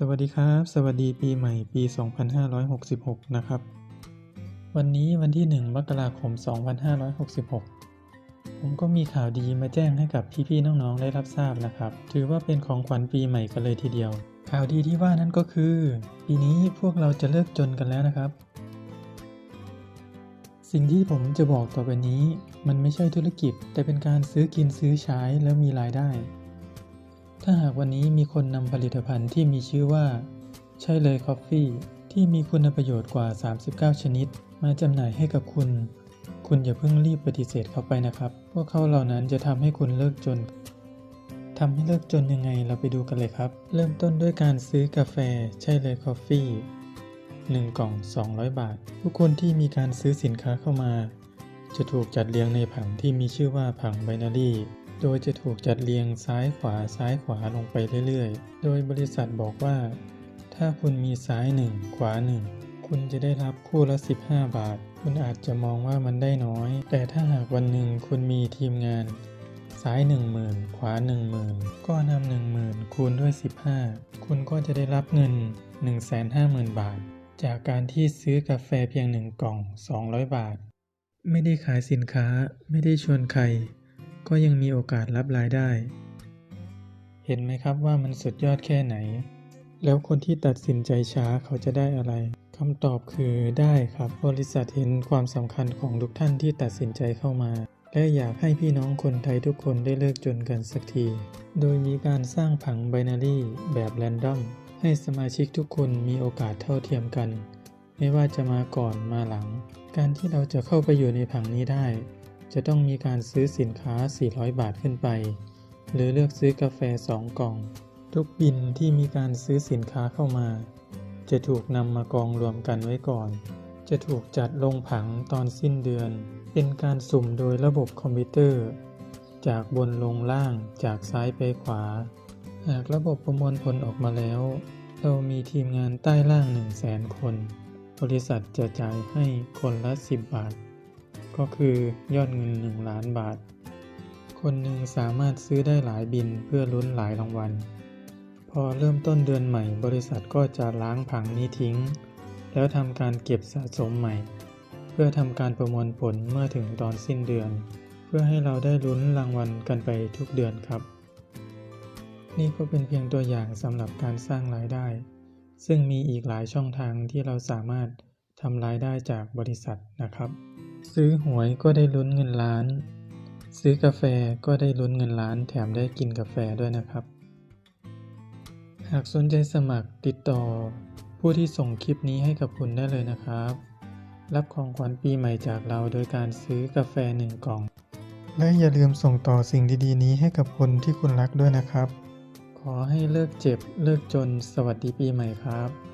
สวัสดีครับ สวัสดีปีใหม่ปี 2566 นะครับ วันนี้วันที่ 1 มกราคม 2566 ผมก็มีข่าวดีมาแจ้งให้กับพี่ๆน้องๆ ได้รับทราบนะครับ ถือว่าเป็นของขวัญปีใหม่กันเลยทีเดียว ข่าวดีที่ว่านั้นก็คือ ปีนี้พวกเราจะเลิกจนกันแล้วนะครับ สิ่งที่ผมจะบอกต่อไปนี้ มันไม่ใช่ธุรกิจ แต่เป็นการซื้อกินซื้อใช้แล้วมีรายได้ ถ้าหากวันนี้มีคนนำผลิตภัณฑ์ที่มีชื่อว่า ใช่เลยคอฟฟี่ที่มีคุณประโยชน์กว่า 39 ชนิด มาจำหน่ายให้กับคุณ คุณอย่าเพิ่งรีบปฏิเสธเขาไปนะครับ พวกเขาเหล่านั้นจะทำให้คุณเลิกจนทำให้เลิกจนยังไงเราไปดูกันเลยครับ เริ่มต้นด้วยการซื้อกาแฟใช่เลยคอฟฟี่1กล่อง 200 บาท ทุกคนที่มีการซื้อสินค้าเข้ามา จะถูกจัดเรียงในผังที่มีชื่อว่าผังไบนารี โดยจะถูกจัดเรียงซ้ายขวาซ้ายขวาลงไปเรื่อยๆ โดยบริษัทบอกว่า ถ้าคุณมีซ้ายหนึ่งขวาหนึ่งคุณจะได้รับคู่ละ 15 บาท คุณอาจจะมองว่ามันได้น้อย แต่ถ้าหากวันหนึ่งคุณมีทีมงาน ซ้าย 10,000 ขวา 10,000 ก็นำ10,000 คูณด้วย 15 คุณก็จะได้รับเงิน 150,000 บาท จากการที่ซื้อกาแฟเพียง 1 กล่อง 200 บาท ไม่ได้ขายสินค้าไม่ได้ชวนใคร ก็ยังมีโอกาสรับรายได้ เห็นไหมครับว่ามันสุดยอดแค่ไหน แล้วคนที่ตัดสินใจช้าเขาจะได้อะไรคำตอบคือได้ครับ บริษัทเห็นความสำคัญของทุกท่านที่ตัดสินใจเข้ามา และอยากให้พี่น้องคนไทยทุกคนได้เลิกจนกันสักที โดยมีการสร้างผังไบนารีแบบแรนดอมให้สมาชิกทุกคนมีโอกาสเท่าเทียมกัน ไม่ว่าจะมาก่อนมาหลัง การที่เราจะเข้าไปอยู่ในผังนี้ได้ จะต้องมีการซื้อสินค้า 400 บาทขึ้นไป หรือเลือกซื้อกาแฟ 2 กล่อง ทุกบินที่มีการซื้อสินค้าเข้ามา จะถูกนำมากองรวมกันไว้ก่อน จะถูกจัดลงผังตอนสิ้นเดือน เป็นการสุ่มโดยระบบคอมพิวเตอร์ จากบนลงล่าง จากซ้ายไปขวา หากระบบประมวลผลออกมาแล้ว เรามีทีมงานใต้ล่าง 1 0 0 0 0แสนคน บริษัทจะจ่ายให้คนละ 10 บาท ก็คือยอดเงิน 1 ล้านบาท คนหนึ่งสามารถซื้อได้หลายบินเพื่อลุ้นหลายรางวัล พอเริ่มต้นเดือนใหม่ บริษัทก็จะล้างผังนี้ทิ้ง แล้วทำการเก็บสะสมใหม่ เพื่อทำการประมวลผลเมื่อถึงตอนสิ้นเดือน เพื่อให้เราได้ลุ้นรางวัลกันไปทุกเดือนครับ นี่ก็เป็นเพียงตัวอย่างสำหรับการสร้างรายได้ ซึ่งมีอีกหลายช่องทางที่เราสามารถทำรายได้จากบริษัทนะครับ ซื้อหวยก็ได้ลุ้นเงินล้าน ซื้อกาแฟก็ได้ลุ้นเงินล้าน แถมได้กินกาแฟด้วยนะครับ หากสนใจสมัครติดต่อ ผู้ที่ส่งคลิปนี้ให้กับคุณได้เลยนะครับ รับของขวัญปีใหม่จากเราโดยการซื้อกาแฟหนึ่งกล่อง และอย่าลืมส่งต่อสิ่งดีๆ นี้ให้กับคนที่คุณรักด้วยนะครับ ขอให้เลิกเจ็บเลิกจนสวัสดีปีใหม่ครับ